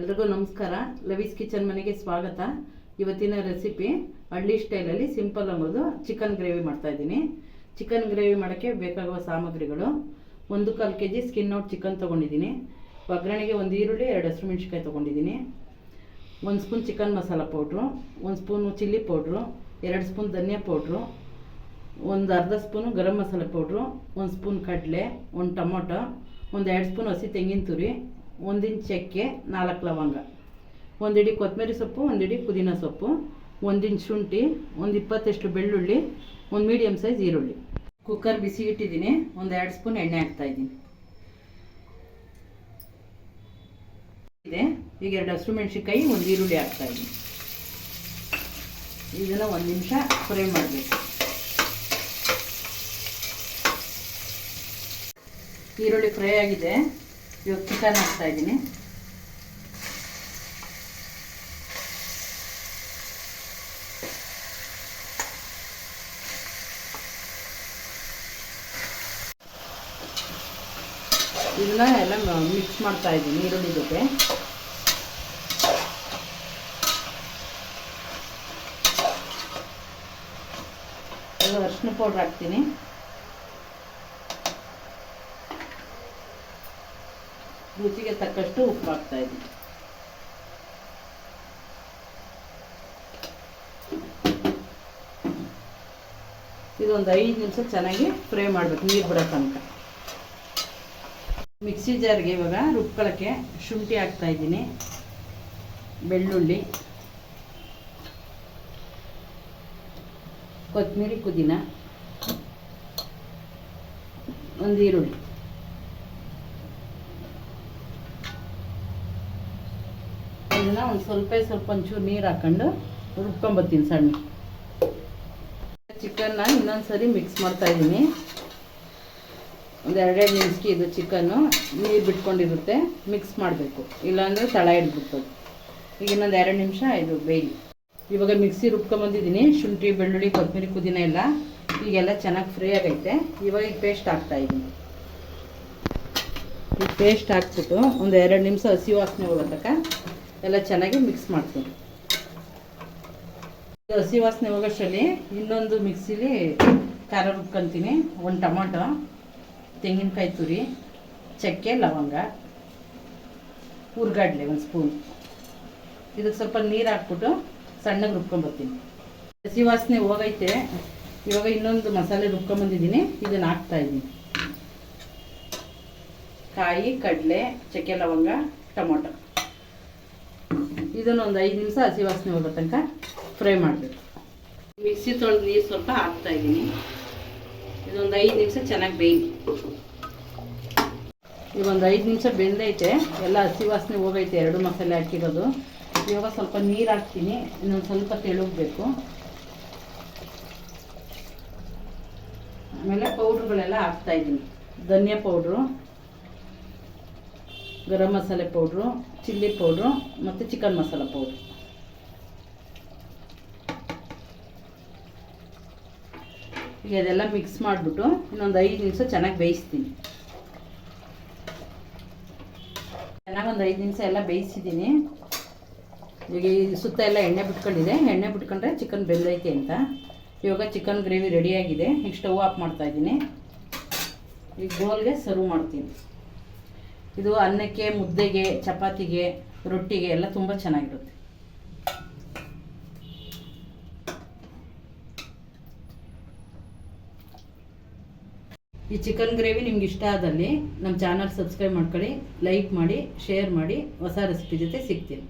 ಎಲ್ರಿಗೂ ನಮಸ್ಕಾರ. ಲವೀಸ್ ಕಿಚನ್ ಮನೆಗೆ ಸ್ವಾಗತ. ಇವತ್ತಿನ ರೆಸಿಪಿ ಹಳ್ಳಿ ಸ್ಟೈಲಲ್ಲಿ ಸಿಂಪಲ್ ಆಗೋದು ಚಿಕನ್ ಗ್ರೇವಿ ಮಾಡ್ತಾ ಇದ್ದೀನಿ. ಚಿಕನ್ ಗ್ರೇವಿ ಮಾಡೋಕ್ಕೆ ಬೇಕಾಗುವ ಸಾಮಗ್ರಿಗಳು. ಒಂದು ಕಾಲು K G skin out chicken ತೊಗೊಂಡಿದ್ದೀನಿ. ಒಗ್ಗರಣೆಗೆ ಒಂದು ಈರುಳ್ಳಿ, ಎರಡು ಹಸಿರು ಮೆಣಸಿನ್ಕಾಯಿ ತೊಗೊಂಡಿದ್ದೀನಿ. ಒಂದು ಸ್ಪೂನ್ ಚಿಕನ್ ಮಸಾಲ ಪೌಡ್ರು, ಒಂದು ಸ್ಪೂನು ಚಿಲ್ಲಿ ಪೌಡ್ರು, ಎರಡು ಸ್ಪೂನ್ ಧನಿಯಾ ಪೌಡ್ರು, ಒಂದು ಅರ್ಧ ಸ್ಪೂನು ಗರಂ ಮಸಾಲೆ ಪೌಡ್ರು, ಒಂದು ಸ್ಪೂನ್ ಕಡಲೆ, ಒಂದು ಟೊಮೊಟೊ, ಒಂದು ಎರಡು ಸ್ಪೂನ್ ಹಸಿ ತೆಂಗಿನ ತುರಿ ಒಂದು ಇಂಚ್ ಚಕ್ಕೆ, ನಾಲ್ಕು ಲವಂಗ. ಒಂದಿಡಿ ಕೊತ್ತಂಬರಿ ಸೊಪ್ಪು, ಒಂದಿಡಿ ಪುದೀನ ಸೊಪ್ಪು, ಒಂದಿನ ಶುಂಠಿ, ಒಂದು ಇಪ್ಪತ್ತಷ್ಟು ಬೆಳ್ಳುಳ್ಳಿ, ಒಂದು ಮೀಡಿಯಮ್ ಸೈಜ್ ಈರುಳ್ಳಿ. ಕುಕ್ಕರ್ ಬಿಸಿ ಇಟ್ಟಿದ್ದೀನಿ, ಒಂದು ಎರಡು ಸ್ಪೂನ್ ಎಣ್ಣೆ ಹಾಕ್ತಾ ಇದ್ದೀನಿ. ಇದೆ, ಈಗ ಎರಡು ಹಸಿರು ಮೆಣಸಿನ್ಕಾಯಿ, ಒಂದು ಈರುಳ್ಳಿ ಹಾಕ್ತಾ ಇದ್ದೀನಿ. ಇದನ್ನು ಒಂದು ನಿಮಿಷ ಫ್ರೈ ಮಾಡಬೇಕು. ಈರುಳ್ಳಿ ಫ್ರೈ ಆಗಿದೆ. ಇವಾಗ ಚಿಕನ್ ಹಾಕ್ತಾ ಇದ್ದೀನಿ. ಇದನ್ನ ಎಲ್ಲ ಮಿಕ್ಸ್ ಮಾಡ್ತಾ ಇದ್ದೀನಿ ಈರುಳ್ಳಿ ಜೊತೆ. ಅರಿಶಿನ ಪೌಡ್ರ್ ಹಾಕ್ತೀನಿ. ರುಚಿಗೆ ತಕ್ಕಷ್ಟು ಉಪ್ಪು ಹಾಕ್ತಾ ಇದ್ದೀನಿ ಇದೊಂದು ಐದು ನಿಮಿಷ ಚೆನ್ನಾಗಿ ಫ್ರೈ ಮಾಡಬೇಕು, ನೀರು ಬಿಡೋ ತನಕ. ಮಿಕ್ಸಿ ಜಾರ್ಗೆ ಇವಾಗ ರುಬ್ಕೊಳ್ಳೋಕ್ಕೆ ಶುಂಠಿ ಹಾಕ್ತಾ ಇದ್ದೀನಿ, ಬೆಳ್ಳುಳ್ಳಿ, ಕೊತ್ತಂಬರಿ ಪುದೀನ, ಒಂದು ಈರುಳ್ಳಿ. ಇದನ್ನ ಒಂದು ಸ್ವಲ್ಪ ಸ್ವಲ್ಪ ಒಂಚೂರು ನೀರು ಹಾಕೊಂಡು ರುಬ್ಕೊಂಬತ್ತೀನಿ ಸಣ್ಣ. ಚಿಕನ್ನ ಇನ್ನೊಂದು ಸರಿ ಮಿಕ್ಸ್ ಮಾಡ್ತಾ ಇದ್ದೀನಿ. ಒಂದು ಎರಡೆರಡು ನಿಮಿಷಕ್ಕೆ ಇದು ಚಿಕನ್ನು ನೀರು ಬಿಟ್ಕೊಂಡಿರುತ್ತೆ ಮಿಕ್ಸ್ ಮಾಡಬೇಕು. ಇಲ್ಲಾಂದರೆ ತಳ ಹಿಡ್ಬಿಡ್ತದೆ ಈಗ ಇನ್ನೊಂದು ಎರಡು ನಿಮಿಷ ಇದು ಬೇಯಿ ಇವಾಗ ಮಿಕ್ಸಿ ರುಬ್ಕೊಂಬಂದಿದ್ದೀನಿ. ಶುಂಠಿ, ಬೆಳ್ಳುಳ್ಳಿ ಕೊತ್ತಂಬರಿ ಪುದೀನ ಎಲ್ಲ ಈಗೆಲ್ಲ ಚೆನ್ನಾಗಿ ಫ್ರೈ ಆಗೈತೆ. ಇವಾಗ ಈಗ ಪೇಸ್ಟ್ ಹಾಕ್ತಾ ಇದ್ದೀನಿ. ಈ ಪೇಸ್ಟ್ ಹಾಕ್ಬಿಟ್ಟು ಒಂದು ಎರಡು ನಿಮಿಷ ಹಸಿ ವಾಸನೆ ಹೋಗೋ ತನಕ ಎಲ್ಲ ಚೆನ್ನಾಗಿ ಮಿಕ್ಸ್ ಮಾಡ್ತೀನಿ. ಹಸಿ ವಾಸನೆ ಹೋಗೋಷ್ಟರಲ್ಲಿ ಇನ್ನೊಂದು ಮಿಕ್ಸಿಲಿ ಖಾರ ರುಬ್ಕೊತೀನಿ. ಒಂದು ಟೊಮೊಟೊ, ತೆಂಗಿನಕಾಯಿ ತುರಿ, ಚಕ್ಕೆ, ಲವಂಗ, ಹುರ್ಗಡ್ಲೆ ಒಂದು ಸ್ಪೂನ್ ಇದಕ್ಕೆ ಸ್ವಲ್ಪ ನೀರು ಹಾಕ್ಬಿಟ್ಟು ಸಣ್ಣಗೆ ರುಬ್ಕೊಂಬರ್ತೀನಿ ಹಸಿ ವಾಸನೆ ಹೋಗೈತೆ. ಇವಾಗ ಇನ್ನೊಂದು ಮಸಾಲೆ ರುಬ್ಕೊಂಬಂದಿದ್ದೀನಿ ಇದನ್ನು ಹಾಕ್ತಾ ಇದ್ದೀನಿ. ಕಾಯಿ, ಕಡಲೆ, ಚಕ್ಕೆ, ಲವಂಗ, ಟೊಮೊಟೊ. ಇದನ್ನು ಒಂದು ಐದು ನಿಮಿಷ ಹಸಿ ವಾಸನೆ ಹೋಗೋ ತನಕ ಫ್ರೈ ಮಾಡಬೇಕು. ಮಿಕ್ಸಿ ತೊಳೆದು ನೀರು ಸ್ವಲ್ಪ ಹಾಕ್ತಾ ಇದ್ದೀನಿ. ಇದೊಂದು ಐದು ನಿಮಿಷ ಚೆನ್ನಾಗಿ ಬೇಯಲಿ ಒಂದು ಐದು ನಿಮಿಷ ಬೆಂದೈತೆ. ಎಲ್ಲ ಹಸಿ ವಾಸನೆ ಹೋಗೈತೆ ಎರಡು ಮಸಾಲೆ ಹಾಕಿರೋದು. ಇವಾಗ ಸ್ವಲ್ಪ ನೀರು ಹಾಕ್ತೀನಿ. ಇನ್ನೊಂದು ಸ್ವಲ್ಪ ತೆಳುಗಬೇಕು. ಆಮೇಲೆ ಪೌಡ್ರುಗಳೆಲ್ಲ ಹಾಕ್ತಾ ಇದ್ದೀನಿ. ಧನಿಯಾ powder garam masala powder, chilli powder ಮತ್ತು ಚಿಕನ್ ಮಸಾಲ ಪೌಡ್ರು. ಈಗ ಅದೆಲ್ಲ ಮಿಕ್ಸ್ ಮಾಡಿಬಿಟ್ಟು ಇನ್ನೊಂದು ಐದು ನಿಮಿಷ ಚೆನ್ನಾಗಿ ಬೇಯಿಸ್ತೀನಿ. ಚೆನ್ನಾಗಿ ಒಂದು ಐದು ನಿಮಿಷ ಎಲ್ಲ ಬೇಯಿಸಿದ್ದೀನಿ. ಈಗ ಈ ಸುತ್ತ ಎಲ್ಲ ಎಣ್ಣೆ ಬಿಟ್ಕೊಂಡಿದೆ. ಎಣ್ಣೆ ಬಿಟ್ಕೊಂಡ್ರೆ ಚಿಕನ್ ಬೆಂದೈತೆ ಅಂತ. ಇವಾಗ ಚಿಕನ್ ಗ್ರೇವಿ ರೆಡಿಯಾಗಿದೆ ಈಗ ಸ್ಟವ್ ಆಫ್ ಮಾಡ್ತಾಯಿದ್ದೀನಿ ಈಗ ಬೋಲ್ಗೆ ಸರ್ವ್ ಮಾಡ್ತೀನಿ. ಇದು ಅನ್ನಕ್ಕೆ, ಮುದ್ದೆಗೆ, ಚಪಾತಿಗೆ, ರೊಟ್ಟಿಗೆ ಎಲ್ಲ ತುಂಬ ಚೆನ್ನಾಗಿರುತ್ತೆ. ಈ ಚಿಕನ್ ಗ್ರೇವಿ ನಿಮ್ಗೆ ಇಷ್ಟ ಆದಲ್ಲಿ ನಮ್ಮ ಚಾನಲ್ ಸಬ್ಸ್ಕ್ರೈಬ್ ಮಾಡ್ಕೊಳ್ಳಿ, ಲೈಕ್ ಮಾಡಿ, ಶೇರ್ ಮಾಡಿ, ಹೊಸ ರೆಸಿಪಿ ಜೊತೆ ಸಿಗ್ತೀನಿ.